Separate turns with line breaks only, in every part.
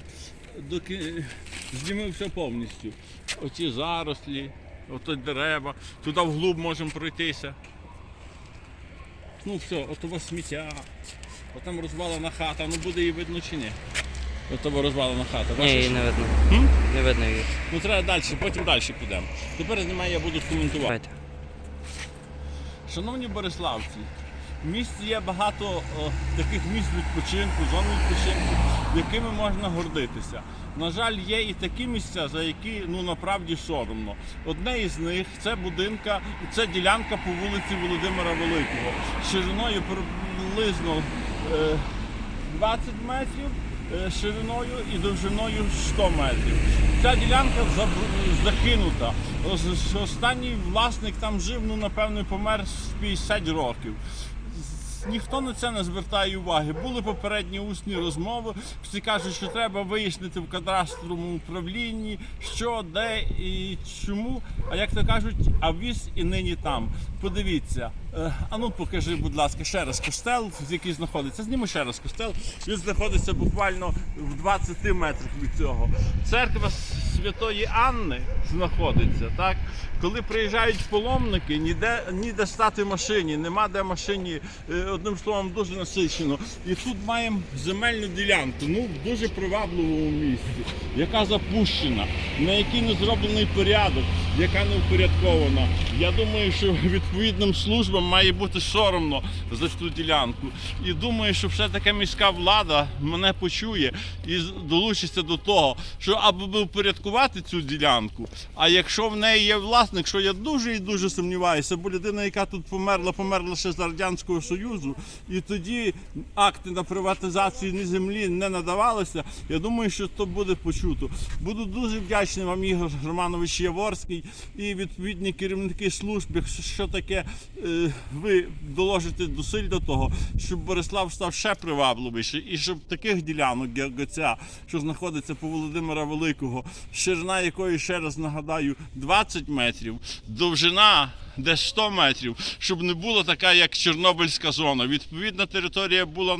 тако доки зніми повністю. Оці зарослі, ото дерева, туди вглуб можемо пройтися. Ну все, от у вас сміття, от там розвалена хата, ну буде її видно чи ні? От того розвалена хата.
Ні,
Бачиш?
її не видно.
М?
Не видно її.
Ну треба далі, потім далі підемо. Тепер знімай, я буду коментувати. Шановні Бориславці, в місті є багато о, таких місць відпочинку, зон відпочинку, якими можна гордитися. На жаль, є і такі місця, за які ну направді соромно. Одне із них це будинка, це ділянка по вулиці Володимира Великого, шириною приблизно е, 20 метрів, е, шириною і довжиною 100 метрів. Ця ділянка закинута. Останній власник там жив, ну напевно, помер з 50 років. Ніхто на це не звертає уваги. Були попередні усні розмови. Всі кажуть, що треба вияснити в кадастровому управлінні, що, де і чому. А як то кажуть, а віз і нині там. Подивіться. Е, А ну покажи, будь ласка, ще раз костел, з який знаходиться. Зніми ще раз костел. Він знаходиться буквально в 20 метрах від цього. Церква Святої Анни знаходиться. Так? Коли приїжджають поломники, ніде, ніде стати машині, нема де машині, е, одним словом, дуже насичено. І тут маємо земельну ділянку, ну в дуже привабливому місці, яка запущена, на якій не зроблений порядок, яка не впорядкована. Я думаю, що відповідним службам має бути соромно за цю ділянку. І думаю, що все таки міська влада мене почує і долучиться до того, що аби впорядкувати цю ділянку. А якщо в неї є власник, що я дуже і дуже сумніваюся, бо людина, яка тут померла, померла ще з Радянського Союзу, і тоді акти на приватизацію ні землі не надавалися. Я думаю, що то буде почуто. Буду дуже вдячний вам, Ігор Романович Яворський, і відповідні керівники служб, якщо таке е, ви доложите зусиль до того, щоб Борислав став ще привабливіше, і щоб таких ділянок, як оця, що знаходиться по Володимира Великого, ширина якої, ще раз нагадаю, 20 метрів, довжина десь 100 метрів, щоб не було така, як Чорнобильська зона. Відповідна територія була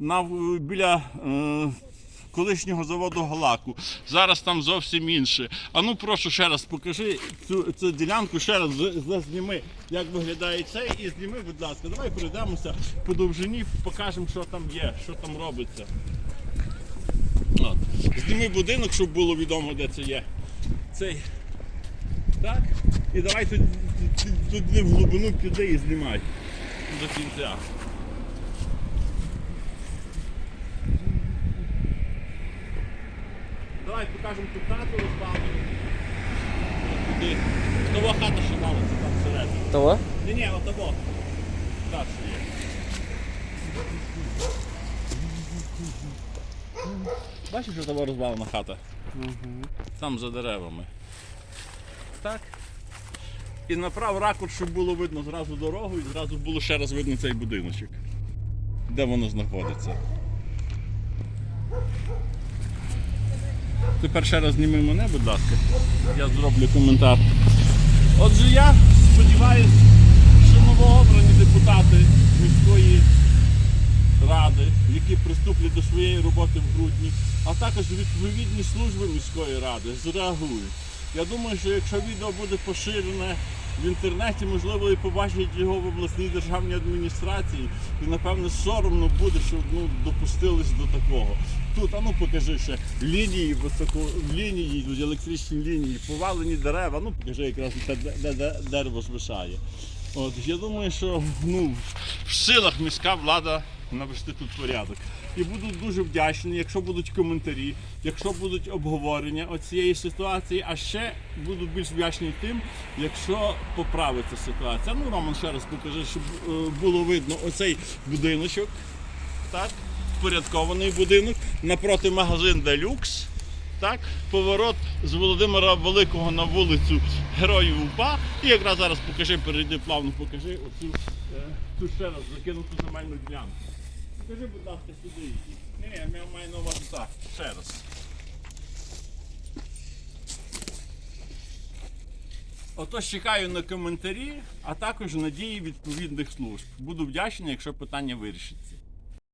на, біля. Е, колишнього заводу Галаку. Зараз там зовсім інше. А ну прошу ще раз покажи цю, цю ділянку, ще раз зазніми, як виглядає це, і зніми, будь ласка. Давай пройдемося по довжині, покажемо, що там є, що там робиться. От. Зніми будинок, щоб було відомо, де це є. Цей. Так? І давай туди в глибину піди і знімай до кінця. Давай покажемо ту хату розбавлю. Туди. Того хата ще мала, це там всередині.
Того?
Ні, ні, отого. Так, що є. Бачиш, що того розбавлена хата? Там за деревами. Так. І направ ракурс, щоб було видно зразу дорогу і зразу було ще раз видно цей будиночок. Де воно знаходиться. Тепер ще раз зніми мене, будь ласка. Я зроблю коментар. Отже, я сподіваюся, що новообрані депутати міської ради, які приступлять до своєї роботи в грудні, а також відповідні служби міської ради зреагують. Я думаю, що якщо відео буде поширене в інтернеті, можливо, і побачать його в обласній державній адміністрації, і напевно соромно буде, що ну, допустились до такого. Тут, а ну покажи ще лінії високо, лінії, електричні лінії, повалені дерева. Ну покажи якраз де, де, де дерево звисає. От я думаю, що ну в силах міська влада навести тут порядок. І буду дуже вдячний, якщо будуть коментарі, якщо будуть обговорення оцієї ситуації, а ще буду більш вдячний тим, якщо поправиться ситуація. Ну, Роман, ще раз покажи, щоб е, було видно оцей будиночок. Так, впорядкований будинок, напроти магазин Делюкс. Так, поворот з Володимира Великого на вулицю Героїв УПА. І якраз зараз покажи, перейди плавно, покажи оцю е, ту ще раз закинуту земельну ділянку. Покажи, будь ласка, сюди її. Ні, ні, я маю на увазі так, ще раз. Отож чекаю на коментарі, а також надії відповідних служб. Буду вдячний, якщо питання вирішиться.